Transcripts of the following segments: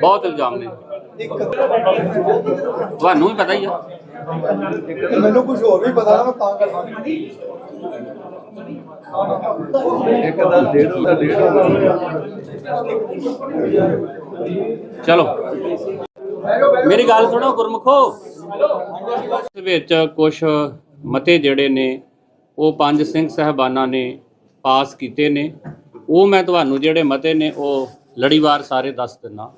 ਬਹੁਤ ਇਲਜ਼ਾਮ ਨੇ। ਤੁਹਾਨੂੰ ਵੀ ਪਤਾ ਹੀ ਆ। ਮੈਨੂੰ ਕੁਝ ਹੋਰ ਵੀ ਪਤਾ ਨਾ ਮੈਂ ਤਾਂ ਕਰਦਾ। ਇੱਕ ਦਾ ਡੇਢ ਦਾ ਡੇਢ ਚਲੋ। ਮੇਰੀ ਗੱਲ ਸੁਣੋ ਗੁਰਮਖੋ। ਇਸ ਵਿੱਚ ਕੁਝ ਮਤੇ ਜਿਹੜੇ ਨੇ ਉਹ ਪੰਜ ਸਿੰਘ ਸਹਿਬਾਨਾਂ ਨੇ ਪਾਸ ਕੀਤੇ ਨੇ। ਉਹ ਮੈਂ ਤੁਹਾਨੂੰ ਜਿਹੜੇ ਮਤੇ ਨੇ ਉਹ ਲੜੀਵਾਰ ਸਾਰੇ ਦੱਸ ਦਿੰਨਾ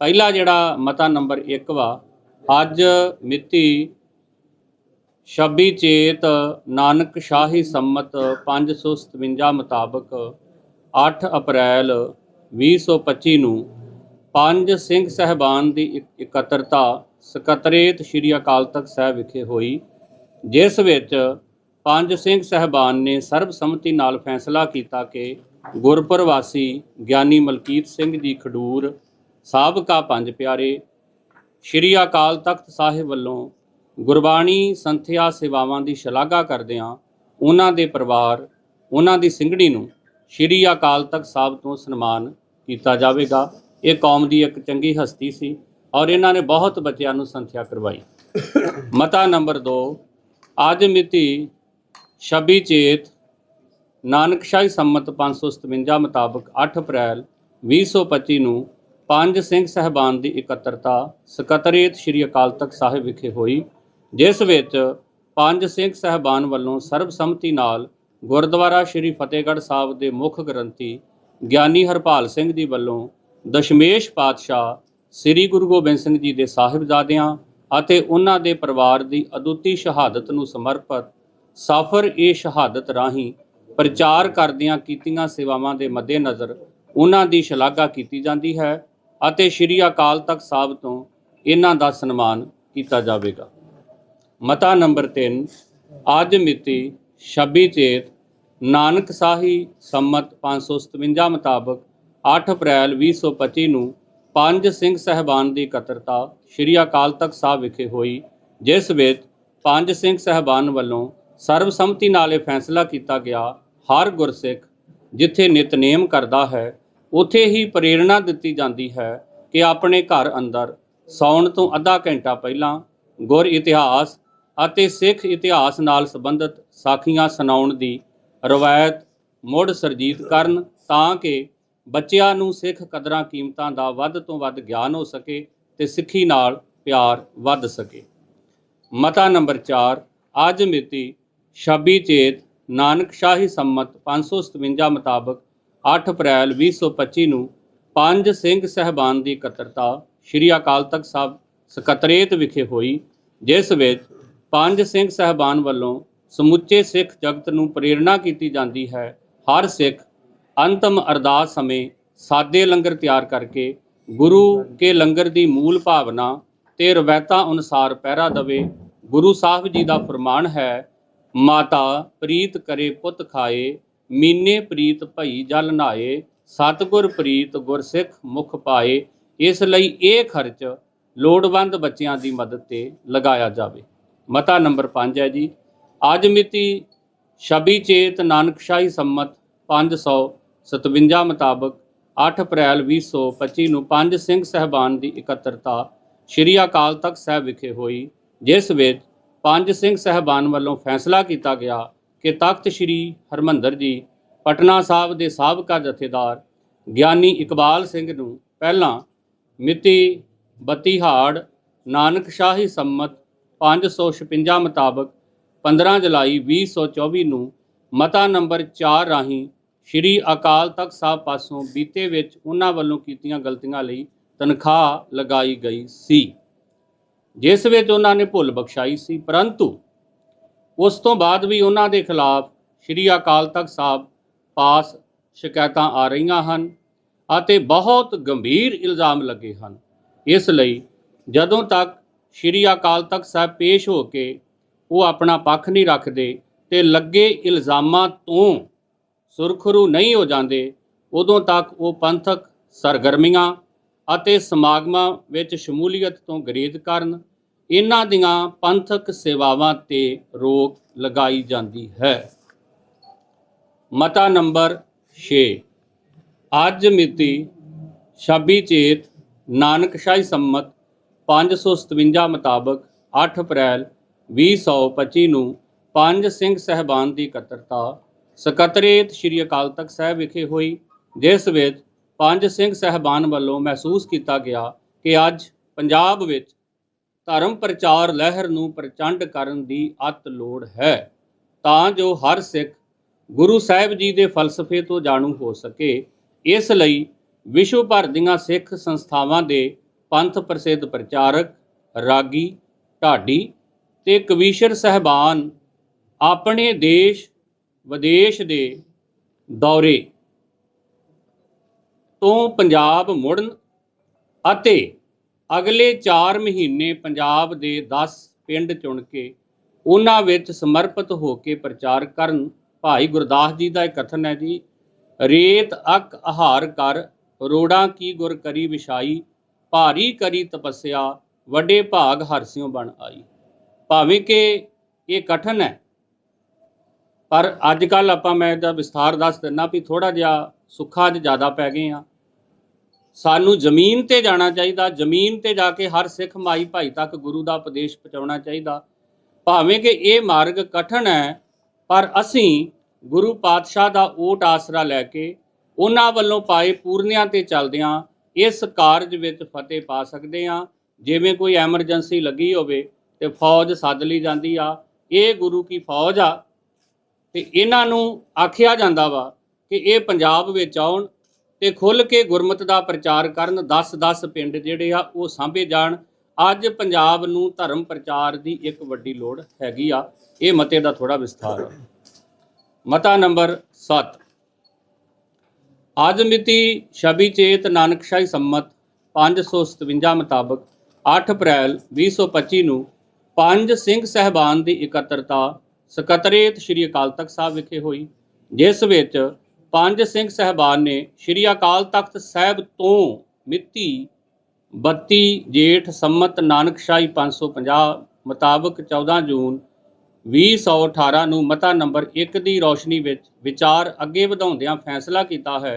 ਪਹਿਲਾ ਜਿਹੜਾ ਮਤਾ ਨੰਬਰ 1 ਵਾ, ਅੱਜ ਮਿਤੀ 26 ਚੇਤ ਨਾਨਕ ਸ਼ਾਹੀ ਸੰਮਤ 557 ਮੁਤਾਬਕ 8 ਅਪ੍ਰੈਲ 2025 ਨੂੰ ਪੰਜ ਸਿੰਘ ਸਹਿਬਾਨ ਦੀ ਇਕੱਤਰਤਾ ਸਕੱਤਰੇਤ ਸ੍ਰੀ ਅਕਾਲ ਤਖਤ ਸਾਹਿਬ ਵਿਖੇ ਹੋਈ, ਜਿਸ ਵਿੱਚ ਪੰਜ ਸਿੰਘ ਸਹਿਬਾਨ ਨੇ ਸਰਬਸੰਮਤੀ ਨਾਲ ਫੈਸਲਾ ਕੀਤਾ ਕਿ ਗੁਰਪ੍ਰਵਾਸੀ ਗਿਆਨੀ ਮਲਕੀਤ ਸਿੰਘ ਜੀ ਖਡੂਰ ਸਾਬਕਾ ਪੰਜ ਪਿਆਰੇ, ਸ੍ਰੀ ਅਕਾਲ ਤਖਤ ਸਾਹਿਬ ਵੱਲੋਂ ਗੁਰਬਾਣੀ ਸੰਥਿਆ ਸੇਵਾਵਾਂ ਦੀ ਸ਼ਲਾਘਾ ਕਰਦਿਆਂ ਉਹਨਾਂ ਦੇ ਪਰਿਵਾਰ, ਉਹਨਾਂ ਦੀ ਸਿੰਘਣੀ ਨੂੰ ਸ੍ਰੀ ਅਕਾਲ ਤਖਤ ਸਾਹਿਬ ਤੋਂ ਸਨਮਾਨ ਕੀਤਾ ਜਾਵੇਗਾ। ਇਹ ਕੌਮ ਦੀ ਇੱਕ ਚੰਗੀ ਹਸਤੀ ਸੀ ਔਰ ਇਹਨਾਂ ਨੇ ਬਹੁਤ ਬੱਚਿਆਂ ਨੂੰ ਸੰਥਿਆ ਕਰਵਾਈ। ਮਤਾ ਨੰਬਰ 2 ਅੱਜ ਮਿਤੀ 26 ਚੇਤ ਨਾਨਕਸ਼ਾਹੀ ਸੰਮਤ 557 ਮੁਤਾਬਕ 8 ਅਪ੍ਰੈਲ 2025 ਨੂੰ ਪੰਜ ਸਿੰਘ ਸਹਿਬਾਨ ਦੀ ਇਕੱਤਰਤਾ ਸਕੱਤਰੇਤ ਸ੍ਰੀ ਅਕਾਲ ਤਖਤ ਸਾਹਿਬ ਵਿਖੇ ਹੋਈ, ਜਿਸ ਵਿੱਚ ਪੰਜ ਸਿੰਘ ਸਹਿਬਾਨ ਵੱਲੋਂ ਸਰਬਸੰਮਤੀ ਨਾਲ ਗੁਰਦੁਆਰਾ ਸ੍ਰੀ ਫਤਿਹਗੜ੍ਹ ਸਾਹਿਬ ਦੇ ਮੁੱਖ ਗ੍ਰੰਥੀ ਗਿਆਨੀ ਹਰਪਾਲ ਸਿੰਘ ਜੀ ਵੱਲੋਂ ਦਸ਼ਮੇਸ਼ ਪਾਤਸ਼ਾਹ ਸ੍ਰੀ ਗੁਰੂ ਗੋਬਿੰਦ ਸਿੰਘ ਜੀ ਦੇ ਸਾਹਿਬਜ਼ਾਦਿਆਂ ਅਤੇ ਉਹਨਾਂ ਦੇ ਪਰਿਵਾਰ ਦੀ ਅਦੁੱਤੀ ਸ਼ਹਾਦਤ ਨੂੰ ਸਮਰਪਿਤ ਸਫਰ ਇਹ ਸ਼ਹਾਦਤ ਰਾਹੀਂ ਪ੍ਰਚਾਰ ਕਰਦਿਆਂ ਕੀਤੀਆਂ ਸੇਵਾਵਾਂ ਦੇ ਮੱਦੇਨਜ਼ਰ ਉਹਨਾਂ ਦੀ ਸ਼ਲਾਘਾ ਕੀਤੀ ਜਾਂਦੀ ਹੈ ਅਤੇ ਸ੍ਰੀ ਅਕਾਲ ਤਖਤ ਸਾਹਿਬ ਤੋਂ ਇਹਨਾਂ ਦਾ ਸਨਮਾਨ ਕੀਤਾ ਜਾਵੇਗਾ। ਮਤਾ ਨੰਬਰ 3 ਅੱਜ ਮਿਤੀ 26 ਚੇਤ ਨਾਨਕ ਸਾਹੀ ਸੰਮਤ 557 ਮੁਤਾਬਕ 8 ਅਪ੍ਰੈਲ 2025 ਨੂੰ ਪੰਜ ਸਿੰਘ ਸਹਿਬਾਨ ਦੀ ਇਕੱਤਰਤਾ ਸ੍ਰੀ ਅਕਾਲ ਤਖਤ ਸਾਹਿਬ ਵਿਖੇ ਹੋਈ, ਜਿਸ ਵਿੱਚ ਪੰਜ ਸਿੰਘ ਸਹਿਬਾਨ ਵੱਲੋਂ ਸਰਬਸੰਮਤੀ ਨਾਲ ਇਹ ਫੈਸਲਾ ਕੀਤਾ ਗਿਆ ਹਰ ਗੁਰਸਿੱਖ ਜਿੱਥੇ ਨਿਤਨੇਮ ਕਰਦਾ ਹੈ, ਉਥੇ ਹੀ ਪ੍ਰੇਰਣਾ ਦਿੱਤੀ ਜਾਂਦੀ ਹੈ ਕਿ ਆਪਣੇ ਘਰ ਅੰਦਰ ਸੌਣ ਤੋਂ ਅੱਧਾ ਘੰਟਾ ਪਹਿਲਾਂ ਗੁਰ ਇਤਿਹਾਸ ਅਤੇ ਸਿੱਖ ਇਤਿਹਾਸ ਨਾਲ ਸੰਬੰਧਿਤ ਸਾਖੀਆਂ ਸੁਣਾਉਣ ਦੀ ਰਵਾਇਤ ਮੁੜ ਸਰਜੀਤ ਕਰਨ ਤਾਂ ਕਿ ਬੱਚਿਆਂ ਨੂੰ ਸਿੱਖ ਕਦਰਾਂ ਕੀਮਤਾਂ ਦਾ ਵੱਧ ਤੋਂ ਵੱਧ ਗਿਆਨ ਹੋ ਸਕੇ ਤੇ ਸਿੱਖੀ ਨਾਲ ਪਿਆਰ ਵੱਧ ਸਕੇ। ਮਤਾ ਨੰਬਰ 4 ਅੱਜ ਮਿਤੀ 26 ਚੇਤ ਨਾਨਕ ਸ਼ਾਹੀ ਸੰਮਤ 557 ਮੁਤਾਬਕ 8 ਅਪ੍ਰੈਲ 2025 ਨੂੰ ਪੰਜ ਸਿੰਘ ਸਹਿਬਾਨ ਦੀ ਇਕੱਤਰਤਾ ਸ੍ਰੀ ਅਕਾਲ ਤਖਤ ਸਾਹਿਬ ਸਕੱਤਰੇਤ ਵਿਖੇ ਹੋਈ, ਜਿਸ ਵਿੱਚ ਪੰਜ ਸਿੰਘ ਸਹਿਬਾਨ ਵੱਲੋਂ ਸਮੁੱਚੇ ਸਿੱਖ ਜਗਤ ਨੂੰ ਪ੍ਰੇਰਣਾ ਕੀਤੀ ਜਾਂਦੀ ਹੈ। ਹਰ ਸਿੱਖ ਅੰਤਮ ਅਰਦਾਸ ਸਮੇਂ ਸਾਦੇ ਲੰਗਰ ਤਿਆਰ ਕਰਕੇ ਗੁਰੂ ਕੇ ਲੰਗਰ ਦੀ ਮੂਲ ਭਾਵਨਾ ਤੇ ਰਵਾਇਤਾਂ ਅਨੁਸਾਰ ਪਹਿਰਾ ਦਵੇ। ਗੁਰੂ ਸਾਹਿਬ ਜੀ ਦਾ ਫਰਮਾਨ ਹੈ ਮਾਤਾ ਪ੍ਰੀਤ ਕਰੇ ਪੁੱਤ ਖਾਏ, ਮੀਨੇ ਪ੍ਰੀਤ ਭਈ ਜਲ ਨਾਏ, ਸਤਗੁਰ ਪ੍ਰੀਤ ਗੁਰਸਿੱਖ ਮੁਖ ਪਾਏ। ਇਸ ਲਈ ਇਹ ਖਰਚ ਲੋੜਵੰਦ ਬੱਚਿਆਂ ਦੀ ਮਦਦ ਤੇ ਲਗਾਇਆ ਜਾਵੇ। ਮਤਾ ਨੰਬਰ 5 ਹੈ ਜੀ। ਅੱਜ ਮਿਤੀ 26 ਚੇਤ ਨਾਨਕਸ਼ਾਹੀ ਸੰਮਤ 557 ਮੁਤਾਬਕ 8 ਅਪ੍ਰੈਲ 2025 ਨੂੰ ਪੰਜ ਸਿੰਘ ਸਹਿਬਾਨ ਦੀ ਇਕੱਤਰਤਾ ਸ੍ਰੀ ਅਕਾਲ ਤਖਤ ਸਾਹਿਬ ਵਿਖੇ ਹੋਈ, ਜਿਸ ਵਿੱਚ ਪੰਜ ਸਿੰਘ ਸਹਿਬਾਨ ਵੱਲੋਂ ਫੈਸਲਾ ਕੀਤਾ ਗਿਆ ਕਿ ਤਖਤ ਸ੍ਰੀ ਹਰਮੰਦਰ ਜੀ, ਪਟਨਾ ਸਾਹਿਬ ਦੇ ਸਾਬਕਾ ਜਥੇਦਾਰ ਗਿਆਨੀ ਇਕਬਾਲ ਸਿੰਘ ਨੂੰ ਪਹਿਲਾਂ ਮਿਤੀ 32 ਹਾੜ ਨਾਨਕ ਸ਼ਾਹੀ ਸੰਮਤ 556 ਮੁਤਾਬਕ 15 ਜੁਲਾਈ 2024 ਨੂੰ ਮਤਾ ਨੰਬਰ 4 ਰਾਹੀਂ ਸ੍ਰੀ ਅਕਾਲ ਤਖਤ ਸਾਹਿਬ ਪਾਸੋਂ ਬੀਤੇ ਵਿੱਚ ਉਹਨਾਂ ਵੱਲੋਂ ਕੀਤੀਆਂ ਗਲਤੀਆਂ ਲਈ ਤਨਖਾਹ ਲਗਾਈ ਗਈ ਸੀ। ਜਿਸ ਵਿੱਚ ਉਹਨਾਂ ਨੇ ਭੁੱਲ ਬਖਸ਼ਾਈ ਸੀ, ਪਰੰਤੂ ਉਸ ਤੋਂ ਬਾਅਦ ਵੀ ਉਹਨਾਂ ਦੇ ਖਿਲਾਫ ਸ੍ਰੀ ਅਕਾਲ ਤਖਤ ਸਾਹਿਬ ਪਾਸ ਸ਼ਿਕਾਇਤਾਂ ਆ ਰਹੀਆਂ ਹਨ ਅਤੇ ਬਹੁਤ ਗੰਭੀਰ ਇਲਜ਼ਾਮ ਲੱਗੇ ਹਨ। ਇਸ ਲਈ ਜਦੋਂ ਤੱਕ ਸ੍ਰੀ ਅਕਾਲ ਤਖਤ ਸਾਹਿਬ ਪੇਸ਼ ਹੋ ਕੇ ਉਹ ਆਪਣਾ ਪੱਖ ਨਹੀਂ ਰੱਖਦੇ ਤੇ ਲੱਗੇ ਇਲਜ਼ਾਮਾਂ ਤੋਂ ਸੁਰਖਰੂ ਨਹੀਂ ਹੋ ਜਾਂਦੇ, ਉਦੋਂ ਤੱਕ ਉਹ ਪੰਥਕ ਸਰਗਰਮੀਆਂ ਅਤੇ ਸਮਾਗਮਾਂ ਵਿੱਚ ਸ਼ਮੂਲੀਅਤ ਤੋਂ ਗਰੇਜ਼ ਕਰਨ, ਇਹਨਾਂ ਦੀਆਂ ਪੰਥਕ ਸੇਵਾਵਾਂ ਤੇ ਰੋਕ ਲਗਾਈ ਜਾਂਦੀ ਹੈ। ਮਤਾ ਨੰਬਰ 6 ਅੱਜ ਮਿਤੀ 26 ਚੇਤ ਨਾਨਕਸ਼ਾਹੀ ਸੰਮਤ 557 ਮੁਤਾਬਕ 8 ਅਪ੍ਰੈਲ 2025 ਨੂੰ ਪੰਜ ਸਿੰਘ ਸਹਿਬਾਨ ਦੀ ਇਕੱਤਰਤਾ, ਸਕੱਤਰੇਤ ਸ੍ਰੀ ਅਕਾਲ ਤਖਤ ਸਾਹਿਬ ਵਿਖੇ ਹੋਈ, ਜਿਸ ਵਿੱਚ ਪੰਜ ਸਿੰਘ ਸਹਿਬਾਨ ਵੱਲੋਂ ਮਹਿਸੂਸ ਕੀਤਾ ਗਿਆ ਕਿ ਅੱਜ ਪੰਜਾਬ ਵਿੱਚ ਧਰਮ ਪ੍ਰਚਾਰ ਲਹਿਰ ਨੂੰ ਪ੍ਰਚੰਡ ਕਰਨ ਦੀ ਅਤ ਲੋੜ ਹੈ, ਤਾਂ ਜੋ ਹਰ ਸਿੱਖ ਗੁਰੂ ਸਾਹਿਬ ਜੀ ਦੇ ਫਲਸਫੇ ਤੋਂ ਜਾਣੂ ਹੋ ਸਕੇ। ਇਸ ਲਈ ਵਿਸ਼ਵ ਭਰ ਦੀਆਂ ਸਿੱਖ ਸੰਸਥਾਵਾਂ ਦੇ ਪੰਥ ਪ੍ਰਸਿੱਧ ਪ੍ਰਚਾਰਕ ਰਾਗੀ ਢਾਡੀ ਤੇ ਕਵੀਸ਼ਰ ਸਹਿਬਾਨ ਆਪਣੇ ਦੇਸ਼ ਵਿਦੇਸ਼ ਦੇ ਦੌਰੇ ਤੋਂ ਪੰਜਾਬ ਮੁੜਨ ਅਤੇ ਅਗਲੇ 4 ਮਹੀਨੇ ਪੰਜਾਬ ਦੇ 10 ਪਿੰਡ ਚੁਣ ਕੇ ਉਹਨਾਂ ਵਿੱਚ ਸਮਰਪਿਤ ਹੋ ਕੇ ਪ੍ਰਚਾਰ ਕਰਨ ਭਾਈ ਗੁਰਦਾਸ ਜੀ ਦਾ ਇਹ ਕਥਨ ਹੈ ਜੀ, ਰੇਤ ਅਕ ਆਹਾਰ ਕਰ, ਰੋੜਾਂ ਕੀ ਗੁਰ ਕਰੀ ਵਿਛਾਈ, ਭਾਰੀ ਕਰੀ ਤਪੱਸਿਆ, ਵੱਡੇ ਭਾਗ ਹਰਸਿਓ ਬਣ ਆਈ। ਭਾਵੇਂ ਕਿ ਇਹ ਕਠਨ ਹੈ, ਪਰ ਅੱਜ ਕੱਲ ਆਪਾਂ ਮੈਂ ਇਹਦਾ ਵਿਸਥਾਰ ਦੱਸ ਦਿੰਨਾ ਵੀ ਥੋੜਾ ਜਿਹਾ ਸੁੱਖਾ 'ਚ ਜ਼ਿਆਦਾ ਪੈ ਗਏ ਆ ਸਾਨੂੰ ਜ਼ਮੀਨ ਤੇ ਜਾਣਾ ਚਾਹੀਦਾ, ਜ਼ਮੀਨ ਤੇ ਜਾ ਕੇ ਹਰ ਸਿੱਖ ਮਾਈ ਭਾਈ ਤੱਕ ਗੁਰੂ ਦਾ ਉਪਦੇਸ਼ ਪਹੁੰਚਾਉਣਾ ਚਾਹੀਦਾ। ਭਾਵੇਂ ਕਿ ਇਹ ਮਾਰਗ ਕਠਨ ਹੈ, ਪਰ ਅਸੀਂ ਗੁਰੂ ਪਾਤਸ਼ਾਹ ਦਾ ਓਟ ਆਸਰਾ ਲੈ ਕੇ ਉਹਨਾਂ ਵੱਲੋਂ ਪਾਏ ਪੂਰਨਿਆਂ ਤੇ ਚੱਲਦਿਆਂ ਇਸ ਕਾਰਜ ਵਿੱਚ ਫਤਿਹ ਪਾ ਸਕਦੇ ਹਾਂ। ਜਿਵੇਂ ਕੋਈ ਐਮਰਜੈਂਸੀ ਲੱਗੀ ਹੋਵੇ ਤੇ ਫੌਜ ਸੱਦ ਲਈ ਜਾਂਦੀ ਆ। ਇਹ ਗੁਰੂ ਕੀ ਫੌਜ ਆ? ਤੇ ਇਹਨਾਂ ਨੂੰ ਆਖਿਆ ਜਾਂਦਾ ਵਾ ਕਿ ਇਹ ਪੰਜਾਬ ਵਿੱਚ ਆਉਣ ਤੇ ਖੁੱਲ ਕੇ ਗੁਰਮਤ ਦਾ ਪ੍ਰਚਾਰ ਕਰਨ 10-10 ਪਿੰਡ ਜਿਹੜੇ ਆ ਉਹ ਸਾਂਭੇ ਜਾਣ। ਅੱਜ ਪੰਜਾਬ ਨੂੰ ਧਰਮ ਪ੍ਰਚਾਰ ਦੀ ਇੱਕ ਵੱਡੀ ਲੋੜ ਹੈਗੀ ਆ। ਇਹ ਮਤੇ ਦਾ ਥੋੜਾ ਵਿਸਥਾਰ ਮਤਾ ਨੰਬਰ 7 ਅੱਜ ਮਿਤੀ 26 ਚੇਤ ਨਾਨਕਸ਼ਾਹੀ ਸੰਮਤ 557 ਮੁਤਾਬਕ 8 ਅਪ੍ਰੈਲ 2025 ਨੂੰ ਪੰਜ ਸਿੰਘ ਸਹਿਬਾਨ ਦੀ ਇਕੱਤਰਤਾ ਸਕੱਤਰੇਤ ਸ੍ਰੀ ਅਕਾਲ ਤਖਤ ਸਾਹਿਬ ਵਿਖੇ ਹੋਈ, ਜਿਸ ਵਿੱਚ ਪੰਜ ਸਿੰਘ ਸਹਿਬਾਨ ਨੇ ਸ੍ਰੀ ਅਕਾਲ ਤਖਤ ਸਾਹਿਬ ਤੋਂ ਮਿਤੀ 32 ਜੇਠ ਸੰਮਤ ਨਾਨਕਸ਼ਾਹੀ 550 ਮੁਤਾਬਕ 14 ਜੂਨ 2018 ਨੂੰ ਮਤਾ ਨੰਬਰ 1 ਦੀ ਰੌਸ਼ਨੀ ਵਿੱਚ ਵਿਚਾਰ ਅੱਗੇ ਵਧਾਉਂਦਿਆਂ ਫੈਸਲਾ ਕੀਤਾ ਹੈ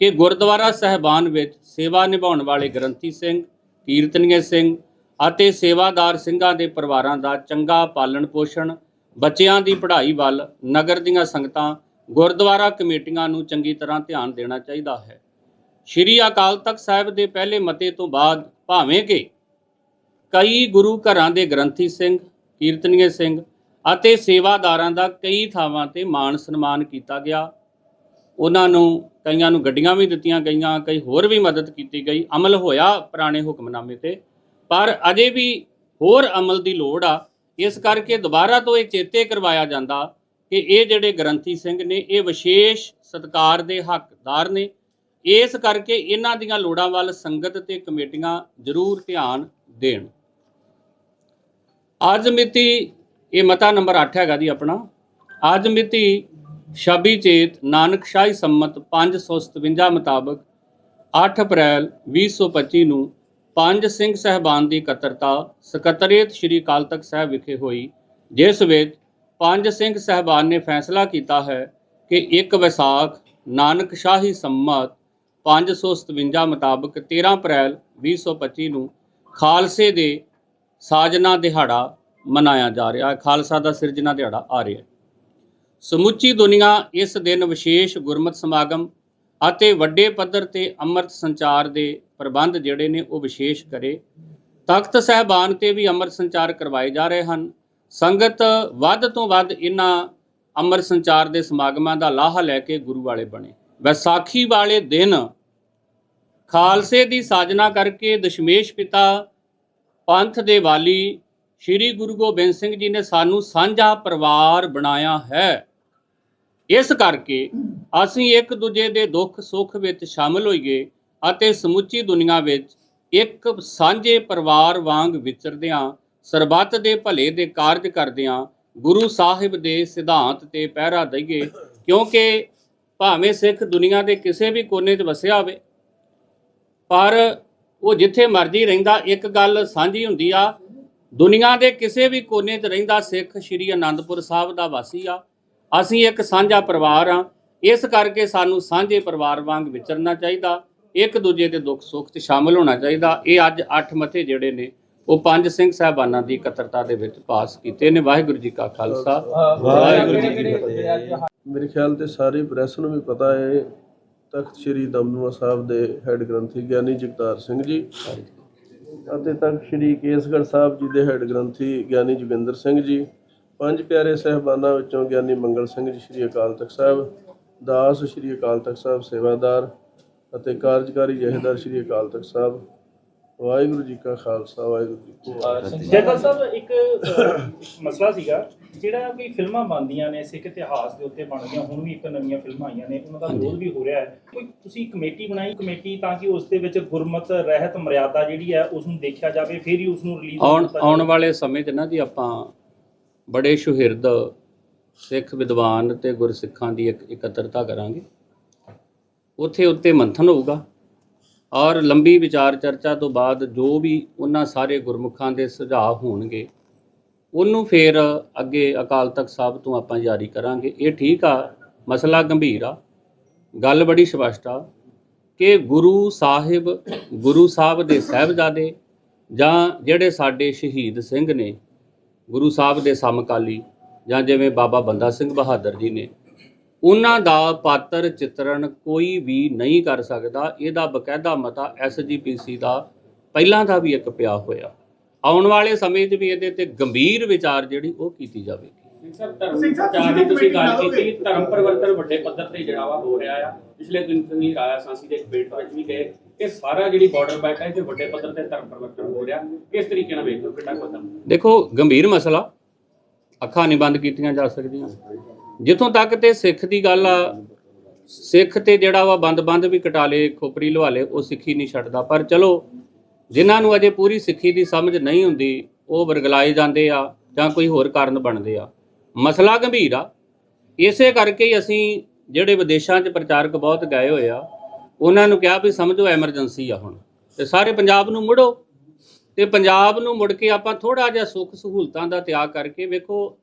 ਕਿ ਗੁਰਦੁਆਰਾ ਸਹਿਬਾਨ ਵਿੱਚ ਸੇਵਾ ਨਿਭਾਉਣ ਵਾਲੇ ਗ੍ਰੰਥੀ ਸਿੰਘ, ਕੀਰਤਨੀਏ ਸਿੰਘ ਅਤੇ ਸੇਵਾਦਾਰ ਸਿੰਘਾਂ ਦੇ ਪਰਿਵਾਰਾਂ ਦਾ ਚੰਗਾ ਪਾਲਣ ਪੋਸ਼ਣ, ਬੱਚਿਆਂ ਦੀ ਪੜ੍ਹਾਈ ਵੱਲ ਨਗਰ ਦੀਆਂ ਸੰਗਤਾਂ ਗੁਰਦੁਆਰਾ ਕਮੇਟੀਆਂ ਨੂੰ ਚੰਗੀ ਤਰ੍ਹਾਂ ਧਿਆਨ ਦੇਣਾ ਚਾਹੀਦਾ ਹੈ। ਸ਼੍ਰੀ ਅਕਾਲ ਤਖਤ ਸਾਹਿਬ ਦੇ ਪਹਿਲੇ ਮਤੇ ਤੋਂ ਬਾਅਦ ਭਾਵੇਂ ਕਿ ਕਈ ਗੁਰੂ ਘਰਾਂ ਦੇ ਗ੍ਰੰਥੀ ਸਿੰਘ, ਕੀਰਤਨੀਏ ਸਿੰਘ ਅਤੇ ਸੇਵਾਦਾਰਾਂ ਦਾ ਕਈ ਥਾਵਾਂ ਤੇ ਮਾਣ ਸਨਮਾਨ ਕੀਤਾ ਗਿਆ। ਉਹਨਾਂ ਨੂੰ ਕਈਆਂ ਨੂੰ ਗੱਡੀਆਂ ਵੀ ਦਿੱਤੀਆਂ ਗਈਆਂ, ਕਈ ਹੋਰ ਵੀ ਮਦਦ ਕੀਤੀ ਗਈ। ਅਮਲ ਹੋਇਆ ਪੁਰਾਣੇ ਹੁਕਮਨਾਮੇ ਤੇ, ਪਰ ਅਜੇ ਵੀ ਹੋਰ ਅਮਲ ਦੀ ਲੋੜ ਆ। ਇਸ ਕਰਕੇ ਦੁਬਾਰਾ ਤੋਂ ਇਹ ਚੇਤੇ ਕਰਵਾਇਆ ਜਾਂਦਾ ਕਿ ਇਹ ਜਿਹੜੇ ਗ੍ਰੰਥੀ ਸਿੰਘ ਨੇ, ਇਹ ਵਿਸ਼ੇਸ਼ ਸਤਕਾਰ ਦੇ ਹੱਕਦਾਰ ਨੇ। ਇਸ ਕਰਕੇ ਇਹਨਾਂ ਦੀਆਂ ਲੋੜਾਂ ਵੱਲ ਸੰਗਤ ਤੇ ਕਮੇਟੀਆਂ ਜ਼ਰੂਰ ਧਿਆਨ ਦੇਣ। ਅੱਜ ਮਿਤੀ, ਇਹ ਮਤਾ ਨੰਬਰ 8 ਹੈਗਾ ਜੀ ਆਪਣਾ। ਅੱਜ ਮਿਤੀ 26 ਚੇਤ ਨਾਨਕ ਸ਼ਾਹੀ ਸੰਮਤ 557 ਮੁਤਾਬਕ 8 ਅਪ੍ਰੈਲ 2025 ਨੂੰ ਪੰਜ ਸਿੰਘ ਸਹਿਬਾਨ ਦੀ ਇਕੱਤਰਤਾ, ਸਕੱਤਰੇਤ ਸ੍ਰੀ ਅਕਾਲ ਤਖਤ ਸਾਹਿਬ ਵਿਖੇ ਹੋਈ, ਜਿਸ ਵਿੱਚ ਪੰਜ ਸਿੰਘ ਸਹਿਬਾਨ ਨੇ ਫੈਸਲਾ ਕੀਤਾ ਹੈ ਕਿ 1 ਵਿਸਾਖ ਨਾਨਕ ਸ਼ਾਹੀ ਸੰਮਤ 557 ਮੁਤਾਬਕ 13 ਅਪ੍ਰੈਲ 2025 ਨੂੰ ਖਾਲਸੇ ਦੇ ਸਾਜਨਾ ਦਿਹਾੜਾ ਮਨਾਇਆ ਜਾ ਰਿਹਾ ਹੈ। ਖਾਲਸਾ ਦਾ ਸਿਰਜਣਾ ਦਿਹਾੜਾ ਆ ਰਿਹਾ ਹੈ। ਸਮੁੱਚੀ ਦੁਨੀਆ ਇਸ ਦਿਨ ਵਿਸ਼ੇਸ਼ ਗੁਰਮਤ ਸਮਾਗਮ ਅਤੇ ਵੱਡੇ ਪੱਧਰ ਤੇ ਅੰਮ੍ਰਿਤ ਸੰਚਾਰ ਦੇ ਪ੍ਰਬੰਧ ਜਿਹੜੇ ਨੇ ਉਹ ਵਿਸ਼ੇਸ਼ ਕਰੇ। ਤਖਤ ਸਹਿਬਾਨ ਤੇ ਵੀ ਅੰਮ੍ਰਿਤ ਸੰਚਾਰ ਕਰਵਾਏ ਜਾ ਰਹੇ ਹਨ। ਸੰਗਤ ਵੱਧ ਤੋਂ ਵੱਧ ਇਹਨਾਂ ਅੰਮ੍ਰਿਤ ਸੰਚਾਰ ਦੇ ਸਮਾਗਮਾਂ ਦਾ ਲਾਹਾ ਲੈ ਕੇ ਗੁਰੂ ਵਾਲੇ ਬਣੇ। ਵਿਸਾਖੀ ਵਾਲੇ ਦਿਨ ਖਾਲਸੇ ਦੀ ਸਾਜਨਾ ਕਰਕੇ ਦਸ਼ਮੇਸ਼ ਪਿਤਾ ਪੰਥ ਦੇ ਵਾਲੀ ਸ੍ਰੀ ਗੁਰੂ ਗੋਬਿੰਦ ਸਿੰਘ ਜੀ ਨੇ ਸਾਨੂੰ ਸਾਂਝਾ ਪਰਿਵਾਰ ਬਣਾਇਆ ਹੈ। ਇਸ ਕਰਕੇ ਅਸੀਂ ਇੱਕ ਦੂਜੇ ਦੇ ਦੁੱਖ ਸੁੱਖ ਵਿੱਚ ਸ਼ਾਮਲ ਹੋਈਏ ਅਤੇ ਸਮੁੱਚੀ ਦੁਨੀਆ ਵਿੱਚ ਇੱਕ ਸਾਂਝੇ ਪਰਿਵਾਰ ਵਾਂਗ ਵਿਚਰਦਿਆਂ ਸਰਬੱਤ ਦੇ ਭਲੇ ਦੇ ਕਾਰਜ ਕਰਦਿਆਂ ਗੁਰੂ ਸਾਹਿਬ ਦੇ ਸਿਧਾਂਤ ਤੇ ਪਹਿਰਾ ਦਈਏ, ਕਿਉਂਕਿ ਭਾਵੇਂ ਸਿੱਖ ਦੁਨੀਆ ਦੇ ਕਿਸੇ ਵੀ ਕੋਨੇ 'ਚ ਵਸਿਆ ਹੋਵੇ, ਪਰ ਉਹ ਜਿੱਥੇ ਮਰਜ਼ੀ ਰਹਿੰਦਾ, ਇੱਕ ਗੱਲ ਸਾਂਝੀ ਹੁੰਦੀ ਆ, ਦੁਨੀਆ ਦੇ ਕਿਸੇ ਵੀ ਕੋਨੇ 'ਚ ਰਹਿੰਦਾ ਸਿੱਖ ਸ਼੍ਰੀ ਅਨੰਦਪੁਰ ਸਾਹਿਬ ਦਾ ਵਾਸੀ ਆ। ਅਸੀਂ ਇੱਕ ਸਾਂਝਾ ਪਰਿਵਾਰ ਆ। ਇਸ ਕਰਕੇ ਸਾਨੂੰ ਸਾਂਝੇ ਪਰਿਵਾਰ ਵਾਂਗ ਵਿਚਰਨਾ ਚਾਹੀਦਾ, ਇੱਕ ਦੂਜੇ ਦੇ ਦੁੱਖ ਸੁੱਖ 'ਚ ਸ਼ਾਮਲ ਹੋਣਾ ਚਾਹੀਦਾ। ਇਹ ਅੱਜ ਅੱਠ ਮਤੇ ਜਿਹੜੇ ਨੇ ਉਹ ਪੰਜ ਸਿੰਘ ਸਾਹਿਬਾਨਾਂ ਦੀ ਇਕੱਤਰਤਾ ਦੇ ਵਿੱਚ ਪਾਸ ਕੀਤੇ ਨੇ। ਵਾਹਿਗੁਰੂ ਜੀ ਕਾ ਖਾਲਸਾ। ਵਾਹਿਗੁਰੂ ਜੀ ਕੀ ਫਤਿਹ। ਮੇਰੇ ਖਿਆਲ ਤੇ ਸਾਰੀ ਪ੍ਰੈਸ ਨੂੰ ਵੀ ਪਤਾ ਹੈ ਤਖਤ ਸ੍ਰੀ ਦਮਦਮਾ ਸਾਹਿਬ ਦੇ ਹੈੱਡ ਗ੍ਰੰਥੀ ਗਿਆਨੀ ਜਗਤਾਰ ਸਿੰਘ ਜੀ ਅਤੇ ਤਖਤ ਸ੍ਰੀ ਕੇਸਗੜ੍ਹ ਸਾਹਿਬ ਜੀ ਦੇ ਹੈੱਡ ਗ੍ਰੰਥੀ ਗਿਆਨੀ ਜੋਗਿੰਦਰ ਸਿੰਘ ਜੀ ਪੰਜ ਪਿਆਰੇ ਸਹਿਬਾਨਾਂ ਵਿੱਚੋਂ ਗਿਆਨੀ ਮੰਗਲ ਸਿੰਘ ਜੀ ਸ੍ਰੀ ਅਕਾਲ ਤਖਤ ਸਾਹਿਬ ਦਾਸ ਸ੍ਰੀ ਅਕਾਲ ਤਖਤ ਸਾਹਿਬ ਸੇਵਾਦਾਰ ਅਤੇ ਕਾਰਜਕਾਰੀ ਜਹੇਦਾਰ ਸ੍ਰੀ ਅਕਾਲ ਤਖਤ ਸਾਹਿਬ ਵਾਹਿਗੁਰੂ ਜੀ ਕਾ ਖਾਲਸਾ ਵਾਹਿਗੁਰੂ ਜੀ ਕੀ ਫਤਿਹ। ਜੈਕਲ ਸਾਹਿਬ ਇੱਕ ਅਹ, ਮਸਲਾ ਸੀਗਾ ਜਿਹੜਾ ਕੋਈ ਫਿਲਮਾਂ ਬਣਦੀਆਂ ਨੇ ਸਿੱਖ ਇਤਿਹਾਸ ਦੇ ਉੱਤੇ ਬਣਦੀਆਂ ਹੁਣ ਵੀ ਇੱਕ ਨਵੀਆਂ ਫਿਲਮਾਂ ਆਈਆਂ ਨੇ ਉਹਨਾਂ ਦਾ ਵਿਰੋਧ ਵੀ ਹੋ ਰਿਹਾ ਹੈ। ਕੋਈ ਤੁਸੀਂ ਕਮੇਟੀ ਬਣਾਈ ਕਮੇਟੀ ਤਾਂ ਕਿ ਉਸ ਦੇ ਵਿੱਚ ਗੁਰਮਤ ਰਹਿਤ ਮਰਿਆਦਾ ਜਿਹੜੀ ਹੈ ਉਸ ਨੂੰ ਦੇਖਿਆ ਜਾਵੇ ਫਿਰ ਹੀ ਉਸ ਨੂੰ ਰਿਲੀਜ਼ ਆਉਣ ਆਉਣ ਵਾਲੇ ਸਮੇਂ 'ਚ ਨਾ ਜੀ ਆਪਾਂ ਬੜੇ ਸੁਹਿਰਦ ਸਿੱਖ ਵਿਦਵਾਨ ਤੇ ਗੁਰਸਿੱਖਾਂ ਦੀ ਇੱਕ ਇਕੱਤਰਤਾ ਕਰਾਂਗੇ। ਉੱਥੇ ਉੱਤੇ ਮੰਥਨ ਹੋਊਗਾ। ਔਰ ਲੰਬੀ ਵਿਚਾਰ ਚਰਚਾ ਤੋਂ ਬਾਅਦ ਜੋ ਵੀ ਉਹਨਾਂ ਸਾਰੇ ਗੁਰਮੁਖਾਂ ਦੇ ਸੁਝਾਅ ਹੋਣਗੇ, ਉਹਨੂੰ ਫਿਰ ਅੱਗੇ ਅਕਾਲ ਤਖਤ ਸਾਹਿਬ ਤੋਂ ਆਪਾਂ ਜਾਰੀ ਕਰਾਂਗੇ। ਇਹ ਠੀਕ ਆ, ਮਸਲਾ ਗੰਭੀਰ ਆ। ਗੱਲ ਬੜੀ ਸਪਸ਼ਟ ਆ ਕਿ ਗੁਰੂ ਸਾਹਿਬ ਗੁਰੂ ਸਾਹਿਬ ਦੇ ਸਹਿਬਜ਼ਾਦੇ ਜਾਂ ਜਿਹੜੇ ਸਾਡੇ ਸ਼ਹੀਦ ਸਿੰਘ ਨੇ, ਗੁਰੂ ਸਾਹਿਬ ਦੇ ਸਮਕਾਲੀ ਜਾਂ ਜਿਵੇਂ ਬਾਬਾ ਬੰਦਾ ਸਿੰਘ ਬਹਾਦਰ ਜੀ ਨੇ ਉਹਨਾਂ ਦਾ ਪਾਤਰ ਚਿੱਤਰਣ ਕੋਈ ਵੀ ਨਹੀਂ ਕਰ ਸਕਦਾ। ਇਹਦਾ ਬਕਾਇਦਾ ਮਤਾ ਐਸਜੀਪੀਸੀ ਦਾ ਪਹਿਲਾਂ ਦਾ ਵੀ ਇੱਕ ਪਿਆ ਹੋਇਆ। ਆਉਣ ਵਾਲੇ ਸਮੇਂ 'ਚ ਵੀ ਇਹਦੇ ਤੇ ਗੰਭੀਰ ਵਿਚਾਰ ਜਿਹੜੀ ਉਹ ਕੀਤੀ ਜਾਵੇਗੀ। ਸਰ ਧਰਮ ਪ੍ਰਚਾਰ ਦੀ ਤੁਸੀਂ ਗੱਲ ਕੀਤੀ ਧਰਮ ਪਰਿਵਰਤਨ ਵੱਡੇ ਪੱਧਰ ਤੇ ਜਿਹੜਾ ਵਾ ਹੋ ਰਿਹਾ ਆ। ਪਿਛਲੇ ਦਿਨ ਤੁਸੀਂ ਰਾਇਆ ਸਾਂਸੀ ਦੇ ਡਿਬੇਟ ਵਿੱਚ ਵੀ ਗਏ ਕਿ ਸਾਰਾ ਜਿਹੜੀ ਬਾਰਡਰ ਬੈਠਾ ਹੈ ਤੇ ਵੱਡੇ ਪੱਧਰ ਤੇ ਧਰਮ ਪਰਿਵਰਤਨ ਹੋ ਰਿਹਾ। ਕਿਸ ਤਰੀਕੇ ਨਾਲ ਵੇਖਦੇ ਹੋ ਕਿੰਨਾ ਕਦਮ ਦੇਖੋ ਗੰਭੀਰ ਮਸਲਾ। ਅੱਖਾਂ ਨਹੀਂ ਬੰਦ ਕੀਤੀਆਂ ਜਾ ਸਕਦੀਆਂ। ਜਿੱਥੋਂ ਤੱਕ ਤੇ ਸਿੱਖ ਦੀ ਗੱਲ ਆ, ਸਿੱਖ ਤੇ ਜਿਹੜਾ ਵਾ ਬੰਦ-ਬੰਦ ਵੀ ਕਟਾ ਲੇ ਖੋਪਰੀ ਲਵਾ ਲੇ ਉਹ ਸਿੱਖੀ ਨਹੀਂ ਛੱਡਦਾ। ਪਰ ਚਲੋ, ਜਿਨ੍ਹਾਂ ਨੂੰ ਅਜੇ ਪੂਰੀ ਸਿੱਖੀ ਦੀ ਸਮਝ ਨਹੀਂ ਹੁੰਦੀ, ਉਹ ਵਰਗਲਾਏ ਜਾਂਦੇ ਆ ਜਾਂ ਕੋਈ ਹੋਰ ਕਾਰਨ ਬਣਦੇ ਆ। ਮਸਲਾ ਗੰਭੀਰ ਆ। ਇਸੇ ਕਰਕੇ ਹੀ ਅਸੀਂ ਜਿਹੜੇ ਵਿਦੇਸ਼ਾਂ 'ਚ ਪ੍ਰਚਾਰਕ ਬਹੁਤ ਗਏ ਹੋਏ ਆ, ਉਹਨਾਂ ਨੂੰ ਕਿਹਾ ਵੀ ਸਮਝੋ ਐਮਰਜੈਂਸੀ ਆ ਹੁਣ। ਤੇ ਸਾਰੇ ਪੰਜਾਬ ਨੂੰ ਮੁੜੋ। ਤੇ ਪੰਜਾਬ ਨੂੰ ਮੁੜ ਕੇ ਆਪਾਂ ਥੋੜਾ ਜਿਹਾ ਸੁੱਖ ਸਹੂਲਤਾਂ ਦਾ ਤਿਆਗ ਕਰਕੇ ਵੇਖੋ,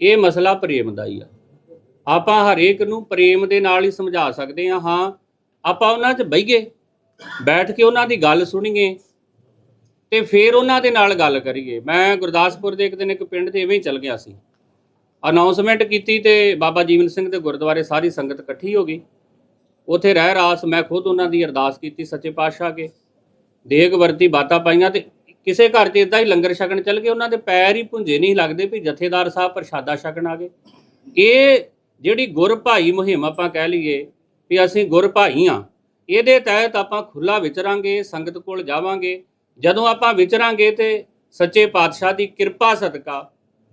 ਇਹ ਮਸਲਾ ਪ੍ਰੇਮ ਦਾ ਹੀ ਆ। ਆਪਾਂ ਹਰੇਕ ਨੂੰ ਪ੍ਰੇਮ ਦੇ ਨਾਲ ਹੀ ਸਮਝਾ ਸਕਦੇ ਹਾਂ ਹਾਂ, ਆਪਾਂ ਉਹਨਾਂ 'ਚ ਬਈਏ, ਬੈਠ ਕੇ ਉਹਨਾਂ ਦੀ ਗੱਲ ਸੁਣੀਏ ਤੇ ਫਿਰ ਉਹਨਾਂ ਦੇ ਨਾਲ ਗੱਲ ਕਰੀਏ। ਮੈਂ ਗੁਰਦਾਸਪੁਰ ਦੇ ਇੱਕ ਦਿਨ ਇੱਕ ਪਿੰਡ 'ਚ ਐਵੇਂ ਹੀ ਚੱਲ ਗਿਆ ਸੀ। ਅਨਾਉਂਸਮੈਂਟ ਕੀਤੀ ਤੇ ਬਾਬਾ ਜੀਵਨ ਸਿੰਘ ਦੇ ਗੁਰਦੁਆਰੇ ਸਾਰੀ ਸੰਗਤ ਇਕੱਠੀ ਹੋ ਗਈ। ਉਥੇ ਰਹਿ ਰਾਸ ਮੈਂ ਖੁਦ ਉਹਨਾਂ ਦੀ ਅਰਦਾਸ ਕੀਤੀ ਸੱਚੇ ਪਾਤਸ਼ਾਹ ਕੇ ਦੇਗ ਵਰਤੀ ਬਾਤਾਂ ਪਾਈਆਂ ਤੇ ਕਿਸੇ ਘਰ 'ਚ ਇਦਾਂ ਹੀ ਲੰਗਰ ਛਕਣ ਚੱਲ ਗਏ, ਉਹਨਾਂ ਦੇ ਪੈਰ ਹੀ ਪੁੰਝੇ ਨਹੀਂ ਲੱਗਦੇ ਵੀ ਜਥੇਦਾਰ ਸਾਹਿਬ ਪ੍ਰਸ਼ਾਦਾ ਛਕਣ ਆ ਗਏ। ਇਹ ਜਿਹੜੀ ਗੁਰ ਭਾਈ ਮੁਹਿੰਮ ਆਪਾਂ ਕਹਿ ਲਈਏ ਵੀ ਅਸੀਂ ਗੁਰ ਭਾਈ ਆ ਇਹਦੇ ਤਹਿਤ ਆਪਾਂ ਖੁੱਲਾ ਵਿਚਰਾਂਗੇ, ਸੰਗਤ ਕੋਲ ਜਾਵਾਂਗੇ। ਜਦੋਂ ਆਪਾਂ ਵਿਚਰਾਂਗੇ ਤੇ ਸੱਚੇ ਪਾਤਸ਼ਾਹ ਦੀ ਕਿਰਪਾ ਸਦਕਾ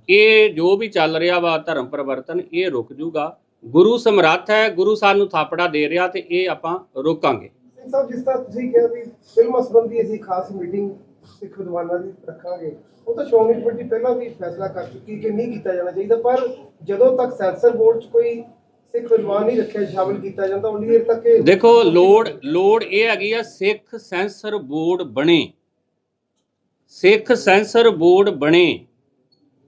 ਇਹ ਜੋ ਵੀ ਚੱਲ ਰਿਹਾ ਵਾ, ਧਰਮ ਪਰਿਵਰਤਨ, ਇਹ ਰੁਕ ਜੂਗਾ। ਗੁਰੂ ਸਮਰੱਥ ਹੈ, ਗੁਰੂ ਸਾਨੂੰ ਥਾਪੜਾ ਦੇ ਰਿਹਾ ਤੇ ਇਹ ਆਪਾਂ ਰੋਕਾਂਗੇ। ਸਾਹਿਬ, ਜਿਸ ਤਰ੍ਹਾਂ ਤੁਸੀਂ ਕਿਹਾ ਵੀ ਫਿਲਮ ਸੰਬੰਧੀ ਅਸੀਂ ਖਾਸ ਮੀਟਿੰਗ ਸਿੱਖ ਵਿਦਵਾਨਾਂ ਦੀ ਰੱਖਾਂਗੇ। ਉਹ ਤਾਂ ਸ਼੍ਰੋਮਣੀ ਕਮੇਟੀ ਪਹਿਲਾਂ ਵੀ ਫੈਸਲਾ ਕਰ ਚੁੱਕੀ ਕਿ ਨਹੀਂ ਕੀਤਾ ਜਾਣਾ ਚਾਹੀਦਾ, ਪਰ ਜਦੋਂ ਤੱਕ ਸੈਂਸਰ ਬੋਰਡ 'ਚ ਕੋਈ ਸਿੱਖ ਵਿਦਵਾਨ ਨਹੀਂ ਰੱਖਿਆ, ਸ਼ਾਮਿਲ ਕੀਤਾ ਜਾਂਦਾ, ਉਨੀ ਦੇਰ ਤੱਕ ਇਹ ਦੇਖੋ, ਲੋੜ ਲੋੜ ਇਹ ਹੈਗੀ ਆ, ਸਿੱਖ ਸੈਂਸਰ ਬੋਰਡ ਬਣੇ। ਸਿੱਖ ਸੈਂਸਰ ਬੋਰਡ ਬਣੇ।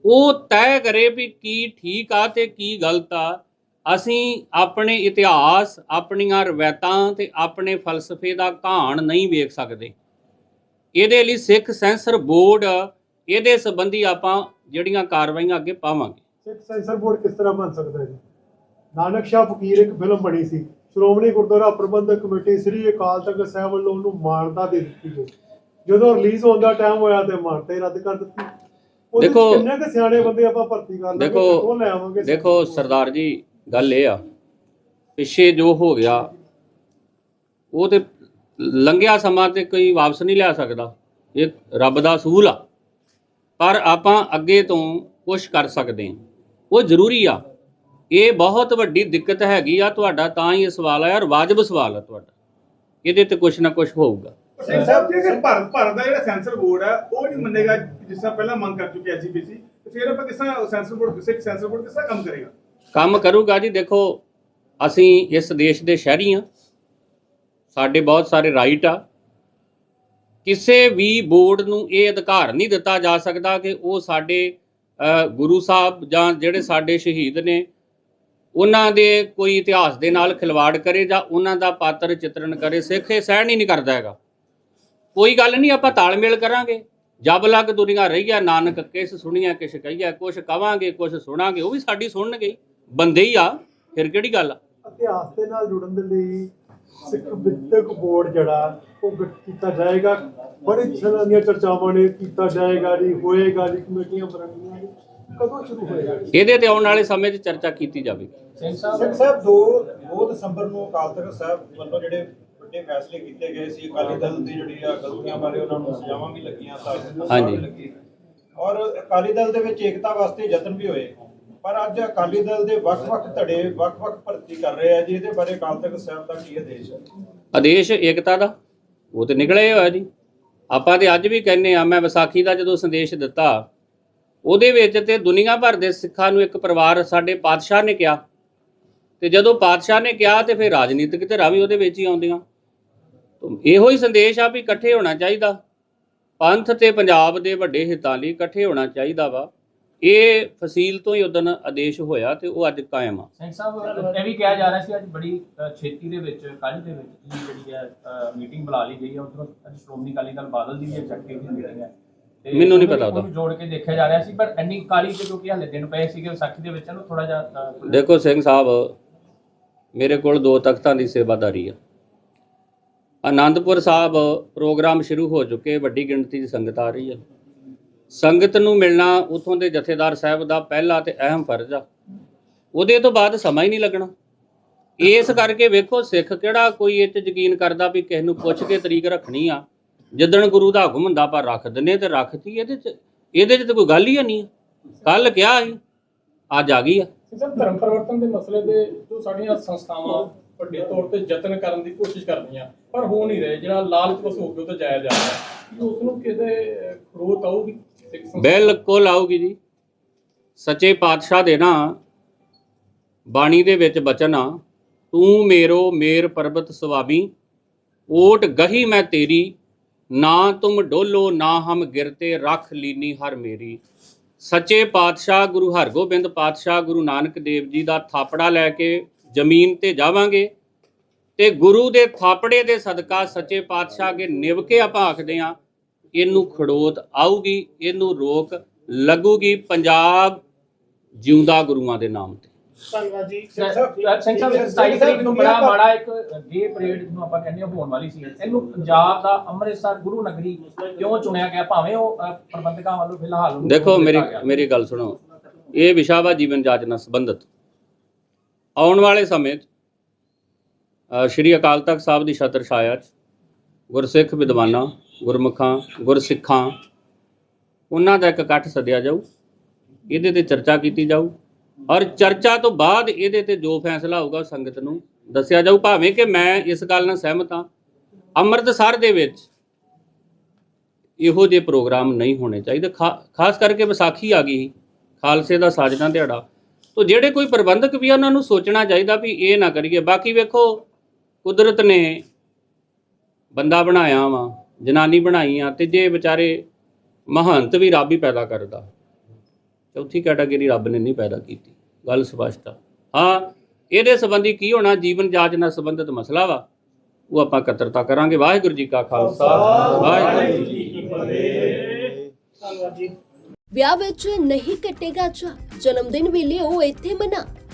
ਉਹ ਤੈਅ ਕਰੇ ਵੀ ਕੀ ਠੀਕ ਆ ਤੇ ਕੀ ਗਲਤ ਆ। ਅਸੀਂ ਆਪਣੇ ਇਤਿਹਾਸ, ਆਪਣੀਆਂ ਰਵਾਇਤਾਂ ਤੇ ਆਪਣੇ ਫਲਸਫੇ ਦਾ ਘਾਣ ਨਹੀਂ ਵੇਖ ਸਕਦੇ। ਇਹਦੇ ਲਈ ਸਿੱਖ ਸੈਂਸਰ ਬੋਰਡ ਇਹਦੇ ਸੰਬੰਧੀ ਆਪਾਂ ਜਿਹੜੀਆਂ ਕਾਰਵਾਈਆਂ ਅੱਗੇ ਪਾਵਾਂਗੇ। ਸਿੱਖ ਸੈਂਸਰ ਬੋਰਡ ਕਿਸ ਤਰ੍ਹਾਂ ਬਣ ਸਕਦਾ ਹੈ ਜੀ? ਨਾਨਕ ਸ਼ਾਹ ਫਕੀਰ ਇੱਕ ਫਿਲਮ ਬਣੀ ਸੀ। ਸ਼੍ਰੋਮਣੀ ਗੁਰਦੁਆਰਾ ਪ੍ਰਬੰਧਕ ਕਮੇਟੀ ਸ੍ਰੀ ਅਕਾਲ ਤਖਤ ਸਾਹਿਬ ਵੱਲੋਂ ਉਹਨੂੰ ਮਾਨਤਾ ਦੇ ਦਿੱਤੀ ਗਈ। ਜਦੋਂ ਰਿਲੀਜ਼ ਹੋਣ ਦਾ ਟਾਈਮ ਹੋਇਆ ਤੇ ਮਾਨਤਾ ਹੀ ਰੱਦ ਕਰ ਦਿੱਤੀ। ਦੇਖੋ- ਕਿੰਨੇ ਕੁ ਸਿਆਣੇ ਬੰਦੇ ਆਪਾਂ ਭਰਤੀ ਕਰ ਲਾਂਗੇ ਉਹ ਲੈ ਆਵਾਂਗੇ ਦੇਖੋ ਸਰਦਾਰ ਜੀ ਗੱਲ ਇਹ ਆ। ਪਿੱਛੇ ਜੋ ਹੋ ਗਿਆ ਉਹ ਤੇ ਲੰਘਿਆ ਸਮਾਂ ਤੇ ਕੋਈ ਵਾਪਸ ਨਹੀਂ ਲਿਆ ਸਕਦਾ। ਇਹ ਰੱਬ ਦਾ ਅਸੂਲ ਆ। ਪਰ ਆਪਾਂ ਅੱਗੇ ਤੋਂ ਕੁਝ ਕਰ ਸਕਦੇ ਹਾਂ। ਉਹ ਜ਼ਰੂਰੀ ਆ। ਇਹ ਬਹੁਤ ਵੱਡੀ ਦਿੱਕਤ ਹੈਗੀ ਆ ਤੁਹਾਡਾ ਤਾਂ ਹੀ ਇਹ ਸਵਾਲ ਆ ਔਰ ਵਾਜਬ ਸਵਾਲ ਆ ਤੁਹਾਡਾ। ਇਹਦੇ ਤੇ ਕੁਝ ਨਾ ਕੁਝ ਹੋਊਗਾ। ਸਿੰਘ ਸਾਹਿਬ ਜੇਕਰ ਭਾਰਤ ਭਾਰਤ ਦਾ ਜਿਹੜਾ ਸੈਂਸਰ ਬੋਰਡ ਹੈ ਉਹ ਨਹੀਂ ਮੰਨੇਗਾ ਜਿਸ ਤਰ੍ਹਾਂ ਪਹਿਲਾਂ ਮੰਗ ਕਰ ਚੁੱਕੀ ਐਸਜੀਪੀਸੀ ਤੇ ਫਿਰ ਆਪਾਂ ਕਿਸ ਤਰ੍ਹਾਂ censor board Sikh censor board ਕਿਸ ਤਰ੍ਹਾਂ ਕੰਮ ਕਰੇਗਾ? ਕੰਮ ਕਰੂਗਾ ਜੀ। ਦੇਖੋ ਅਸੀਂ ਇਸ ਦੇਸ਼ ਦੇ ਸ਼ਹਿਰੀ ਆ ਸਾਡੇ ਬਹੁਤ ਸਾਰੇ ਰਾਈਟ ਆ। ਕਿਸੇ ਵੀ ਬੋਰਡ ਨੂੰ ਇਹ ਅਧਿਕਾਰ ਨਹੀਂ ਦਿੱਤਾ ਜਾ ਸਕਦਾ ਕਿ ਉਹ ਸਾਡੇ ਗੁਰੂ ਸਾਹਿਬ ਜਾਂ ਜਿਹੜੇ ਸਾਡੇ ਸ਼ਹੀਦ ਨੇ, ਉਹਨਾਂ ਦੇ ਕੋਈ ਇਤਿਹਾਸ ਦੇ ਨਾਲ ਖਿਲਵਾੜ ਕਰੇ ਜਾਂ ਉਹਨਾਂ ਦਾ ਪਾਤਰ ਚਿਤਰਨ ਕਰੇ। ਸਿੱਖ ਇਹ ਸਹਿਣ ਹੀ ਨਹੀਂ ਕਰਦਾ ਹੈਗਾ। ਕੋਈ ਗੱਲ ਨਹੀਂ, ਆਪਾਂ ਤਾਲਮੇਲ ਕਰਾਂਗੇ। ਜਬ ਲੱਗ ਦੁਨੀਆ ਰਹੀਆ ਨਾਨਕ ਕਿਸ ਸੁਣੀਆਂ ਕਿਛ ਕਹੀਆ ਕੁਛ ਕਵਾਂਗੇ, ਕੁਛ ਸੁਣਾਂਗੇ, ਉਹ ਵੀ ਸਾਡੀ ਸੁਣਨਗੇ ਬੰਦੇ ਹੀ ਆ, ਫਿਰ ਕਿਹੜੀ ਗੱਲ ਆ? ਇਤਿਹਾਸ ਦੇ ਨਾਲ ਜੁੜਨ ਦੇ ਲਈ ਸਿੱਖ ਵਿਦਿਅਕ ਬੋਰਡ ਜਿਹੜਾ ਉਹ ਗਠਿਤ ਕੀਤਾ ਜਾਏਗਾ ਬੜੇ ਤਰ੍ਹਾਂ ਦੀਆਂ ਚਰਚਾਵਾਂ ਨੇ ਕੀਤਾ ਜਾਏਗਾ ਜੀ ਹੋਏਗਾ ਜੀ ਕਮੇਟੀਆਂ ਬਣਨਗੀਆਂ ਜੀ ਕਦੋਂ ਸ਼ੁਰੂ ਹੋਏਗਾ? ਇਹਦੇ ਤੇ ਆਉਣ ਵਾਲੇ ਸਮੇਂ 'ਚ ਚਰਚਾ ਕੀਤੀ ਜਾਵੇਗੀ ਸਿੰਘ ਸਾਹਿਬ 2 2 ਦਸੰਬਰ ਨੂੰ ਅਕਾਲ ਤਖਤ ਸਾਹਿਬ ਵੱਲੋਂ ਜਿਹੜੇ ਵੱਡੇ ਫੈਸਲੇ ਕੀਤੇ ਗਏ ਸੀ ਅਕਾਲੀ ਦਲ ਦੀ ਜਿਹੜੀ ਆ ਗਲਤੀਆਂ ਬਾਰੇ ਉਹਨਾਂ ਨੂੰ ਸਜ਼ਾਵਾਂ ਵੀ ਲੱਗੀਆਂ ਤਾਂ ਹਾਂਜੀ। ਔਰ ਅਕਾਲੀ ਦਲ ਦੇ ਵਿੱਚ ਏਕਤਾ ਵਾਸਤੇ ਯਤਨ ਵੀ ਹੋਏ ਪਰ ਅੱਜ ਅਕਾਲੀ ਦਲ ਦੇ ਵੱਖ-ਵੱਖ ਧੜੇ, ਵੱਖ-ਵੱਖ ਭਰਤੀ ਕਰ ਰਹੇ ਆ ਜੀ, ਇਹਦੇ ਬਾਰੇ ਅਕਾਲ ਤਖਤ ਸਾਹਿਬ ਦਾ ਕੀ ਆਦੇਸ਼ ਹੈ? ਆਦੇਸ਼ ਏਕਤਾ ਦਾ, ਉਹ ਤੇ ਨਿਕਲਿਆ ਹੋਇਆ ਜੀ। ਆਪਾਂ ਤੇ ਅੱਜ ਵੀ ਕਹਿੰਨੇ ਆ, ਮੈਂ ਵਿਸਾਖੀ ਦਾ ਜਦੋਂ ਸੰਦੇਸ਼ ਦਿੱਤਾ, ਉਹਦੇ ਵਿੱਚ ਤੇ ਦੁਨੀਆ ਭਰ ਦੇ ਸਿੱਖਾਂ ਨੂੰ ਇੱਕ ਪਰਿਵਾਰ ਸਾਡੇ ਪਾਤਸ਼ਾਹ ਨੇ ਕਿਹਾ। ਤੇ ਜਦੋਂ ਪਾਤਸ਼ਾਹ ਨੇ ਕਿਹਾ ਤੇ ਫਿਰ ਰਾਜਨੀਤਿਕ ਧਿਰਾਂ ਵੀ ਉਹਦੇ ਵਿੱਚ ਹੀ ਆਉਂਦੀਆਂ। ਇਹੋ ਹੀ ਸੰਦੇਸ਼ ਆ ਵੀ ਇਕੱਠੇ ਹੋਣਾ ਚਾਹੀਦਾ। ਪੰਥ ਤੇ ਪੰਜਾਬ ਦੇ ਵੱਡੇ ਹਿੱਤਾਂ ਲਈ ਇਕੱਠੇ ਹੋਣਾ ਚਾਹੀਦਾ ਵਾ। ਇਹ ਫਸੀਲ ਤੋਂ ਹੀ ਉਦਨ ਆਦੇਸ਼ ਹੋਇਆ ਤੇ ਉਹ ਅੱਜ ਕਾਇਮ ਆ। ਸਿੰਘ ਸਾਹਿਬ ਇਹ ਵੀ ਕਿਹਾ ਜਾ ਰਿਹਾ ਸੀ ਅੱਜ ਬੜੀ ਅ, ਛੇਤੀ ਦੇ ਵਿੱਚ ਕੱਲ੍ਹ ਦੇ ਵਿੱਚ ਹੀ ਜਿਹੜੀ ਹੈ ਮੀਟਿੰਗ ਬੁਲਾ ਲਈ ਗਈ ਹੈ। ਉਧਰੋਂ ਅੱਜ ਸ਼੍ਰੋਮਣੀ ਅਕਾਲੀ ਦਲ ਬਾਦਲ ਦੀ ਵੀ ਐਗਜ਼ੈਕਟਿਵ ਦੀ ਮੀਟਿੰਗ ਹੈ। ਤੇ ਮੈਨੂੰ ਨਹੀਂ ਪਤਾ ਉਹਦਾ। ਜੋੜ ਕੇ ਦੇਖਿਆ ਜਾ ਰਿਹਾ ਸੀ ਪਰ ਇੰਨੀ ਕਾਲੀ ਤੇ ਕਿਉਂਕਿ ਹਲੇ ਦਿਨ ਪਏ ਸੀਗੇ ਵਿਸਾਖੀ ਦੇ ਵਿੱਚ ਇਹਨੂੰ ਥੋੜਾ ਜਿਹਾ ਦੇਖੋ ਸਿੰਘ ਸਾਹਿਬ ਮੇਰੇ ਕੋਲ ਦੋ ਤਖਤਾਂ ਦੀ ਸੇਵਾਦਾਰੀ ਆ। ਆਨੰਦਪੁਰ ਸਾਹਿਬ ਪ੍ਰੋਗਰਾਮ ਸ਼ੁਰੂ ਹੋ ਚੁੱਕੇ ਵੱਡੀ ਗਿਣਤੀ ਦੀ ਸੰਗਤ ਆ ਰਹੀ ਹੈ। ਸੰਗਤ ਨੂੰ ਮਿਲਣਾ ਉਥੋਂ ਦੇ ਜਥੇਦਾਰ ਸਾਹਿਬ ਦਾ ਪਹਿਲਾ ਤੇ ਅਹਿਮ ਫਰਜ਼ ਆ। ਉਹਦੇ ਤੋਂ ਬਾਅਦ ਸਮਾਂ ਹੀ ਨਹੀਂ ਲੱਗਣਾ। ਇਸ ਕਰਕੇ ਵੇਖੋ ਸਿੱਖ ਕਿਹੜਾ ਕੋਈ ਇਹ 'ਚ ਯਕੀਨ ਕਰਦਾ ਵੀ ਕਿਸੇ ਨੂੰ ਪੁੱਛ ਕੇ ਤਰੀਕ ਰੱਖਣੀ ਆ। ਜਿੱਦਣ ਗੁਰੂ ਦਾ ਹੁਕਮ ਹੁੰਦਾ ਪਰ ਰੱਖ ਦਿੰਨੇ ਤੇ ਰੱਖਤੀ ਇਹਦੇ 'ਚ ਇਹਦੇ 'ਚ ਤਾਂ ਕੋਈ ਗੱਲ ਹੀ ਨਹੀਂ ਕੱਲ ਕਿਹਾ ਸੀ ਅੱਜ ਆ ਗਈ ਆ। ਸਰ ਧਰਮ ਪਰਿਵਰਤਨ ਦੇ ਮਸਲੇ ਦੇ ਜੋ ਸਾਡੀਆਂ ਸੰਸਥਾਵਾਂ ਵੱਡੇ ਤੌਰ ਤੇ ਯਤਨ ਕਰਨ ਦੀ ਕੋਸ਼ਿਸ਼ ਕਰਦੀਆਂ ਪਰ ਹੋ ਨਹੀਂ ਰਹੇ। ਜਿਹੜਾ ਲਾਲਚ ਵਸ ਹੋ ਕੇ ਉਹ ਤੋਂ ਜਾਇਆ ਜਾ ਰਿਹਾ। ਉਸ ਨੂੰ ਕਿਤੇ ਅਹ, ਆਊਗੀ? ਬਿਲਕੁਲ ਆਊਗੀ ਜੀ। ਸੱਚੇ ਪਾਤਸ਼ਾਹ ਦੇ ਨਾ, ਬਾਣੀ ਦੇ ਵਿੱਚ ਬਚਨ ਆ, ਤੂੰ ਮੇਰੋ ਮੇਰ ਪਰਬਤ ਸੁਆਮੀ, ਓਟ ਗਹੀ ਮੈਂ ਤੇਰੀ, ਨਾ ਤੁਮ ਡੋਲੋ ਨਾ ਹਮ ਗਿਰਤੇ ਰੱਖ ਲੀਨੀ ਹਰ ਮੇਰੀ। ਸੱਚੇ ਪਾਤਸ਼ਾਹ ਗੁਰੂ ਹਰਗੋਬਿੰਦ ਪਾਤਸ਼ਾਹ ਗੁਰੂ ਨਾਨਕ ਦੇਵ ਜੀ ਦਾ ਥਾਪੜਾ ਲੈ ਕੇ ਜ਼ਮੀਨ ਤੇ ਜਾਵਾਂਗੇ ਤੇ ਗੁਰੂ ਦੇ ਥਾਪੜੇ ਦੇ ਸਦਕਾ ਸੱਚੇ ਪਾਤਸ਼ਾਹ ਅੱਗੇ ਨਿਵ ਕੇ ਆਪਾਂ ਆਖਦੇ ਆ ਇਹਨੂੰ ਖੜੋਤ ਆਊਗੀ ਇਹਨੂੰ ਰੋਕ ਲੱਗੂਗੀ ਪੰਜਾਬ ਜਿਉਂਦਾ ਗੁਰੂਆਂ ਦੇ ਨਾਮ ਤੇ। ਧੰਨਵਾਦ ਜੀ। ਸਿੰਘ ਸਾਹਿਬ ਸਿੰਘ ਸਾਹਿਬ 27 ਤਰੀਕ ਨੂੰ ਬੜਾ ਮਾੜਾ ਇੱਕ ਡੇ ਪਰੇਡ ਜਿਹਨੂੰ ਆਪਾਂ ਕਹਿੰਦੇ ਹਾਂ ਹੋਣ ਵਾਲੀ ਸੀ। ਇਹਨੂੰ ਪੰਜਾਬ ਦਾ ਅੰਮ੍ਰਿਤਸਰ ਗੁਰੂ ਨਗਰੀ ਕਿਉਂ ਚੁਣਿਆ ਗਿਆ? ਭਾਵੇਂ ਉਹ ਅ, ਪ੍ਰਬੰਧਕਾਂ ਵੱਲੋਂ ਫਿਲਹਾਲ ਉਹਨੂੰ ਦੇਖੋ ਮੇਰੀ। ਮੇਰੀ ਗੱਲ ਸੁਣੋ। ਇਹ ਵਿਸ਼ਾ ਵਾ ਜੀਵਨ ਜਾਚ ਨਾਲ ਸੰਬੰਧਿਤ। ਆਉਣ ਵਾਲੇ ਸਮੇਂ 'ਚ ਅ, ਸ਼੍ਰੀ ਅਕਾਲ ਤਖਤ ਸਾਹਿਬ ਦੀ ਛਤਰ ਛਾਇਆ 'ਚ ਗੁਰਸਿੱਖ ਵਿਦਵਾਨਾਂ ਗੁਰਮੁਖਾਂ, ਗੁਰਸਿੱਖਾਂ, ਉਹਨਾਂ ਦਾ ਇੱਕ ਇਕੱਠ ਸੱਦਿਆ ਜਾਊ, ਇਹਦੇ ਤੇ ਚਰਚਾ ਕੀਤੀ ਜਾਊ, ਔਰ ਚਰਚਾ ਤੋਂ ਬਾਅਦ ਇਹਦੇ ਤੇ ਜੋ ਫੈਸਲਾ ਹੋਊਗਾ ਸੰਗਤ ਨੂੰ ਦੱਸਿਆ ਜਾਊ, ਭਾਵੇਂ ਕਿ ਮੈਂ ਇਸ ਗੱਲ ਨਾਲ ਸਹਿਮਤ ਹਾਂ, ਅੰਮ੍ਰਿਤਸਰ ਦੇ ਵਿੱਚ ਇਹੋ ਜਿਹੇ ਪ੍ਰੋਗਰਾਮ ਨਹੀਂ ਹੋਣੇ ਚਾਹੀਦੇ, ਖਾ- ਖਾਸ ਕਰਕੇ ਵਿਸਾਖੀ ਆ ਗਈ, ਖਾਲਸੇ ਦਾ ਸਾਜਨਾ ਦਿਹਾੜਾ, ਤੋਂ ਜਿਹੜੇ ਕੋਈ ਪ੍ਰਬੰਧਕ ਵੀ ਆ, ਉਹਨਾਂ ਨੂੰ ਸੋਚਣਾ ਚਾਹੀਦਾ ਵੀ ਇਹ ਨਾ ਕਰੀਏ, ਬਾਕੀ ਵੇਖੋ, ਕੁਦਰਤ ਨੇ ਬੰਦਾ ਬਣਾਇਆ ਵਾ ਜਨਾਨੀ ਬਣਾਈ ਤੇ ਜੇ ਵਿਚਾਰੇ ਮਹੰਤ ਵੀ ਰੱਬ ਹੀ ਪੈਦਾ ਕਰਦਾ। ਚੌਥੀ ਕੈਟਾਗਰੀ ਰੱਬ ਨੇ ਨਹੀਂ ਪੈਦਾ ਕੀਤੀ। ਗੱਲ ਸਪਸ਼ਟ ਆ। ਹਾਂ, ਇਹਦੇ ਸੰਬੰਧੀ ਕੀ ਹੋਣਾ? ਜੀਵਨ ਜਾਚ ਨਾਲ ਸੰਬੰਧਿਤ ਮਸਲਾ ਵਾ। ਉਹ ਆਪਾਂ ਇਕੱਤਰਤਾ ਕਰਾਂਗੇ। ਵਾਹਿਗੁਰੂ ਜੀ ਕਾ ਖਾਲਸਾ। ਵਾਹਿਗੁਰੂ ਜੀ ਕੀ ਧੰਨਵਾਦ ਜੀ ਵਿਆਹ ਵਿੱਚ ਨਹੀਂ ਕੱਟੇਗਾ ਚਾ ਜਨਮ ਦਿਨ ਵੇਲੇ ਉਹ ਇੱਥੇ ਮਨਾ।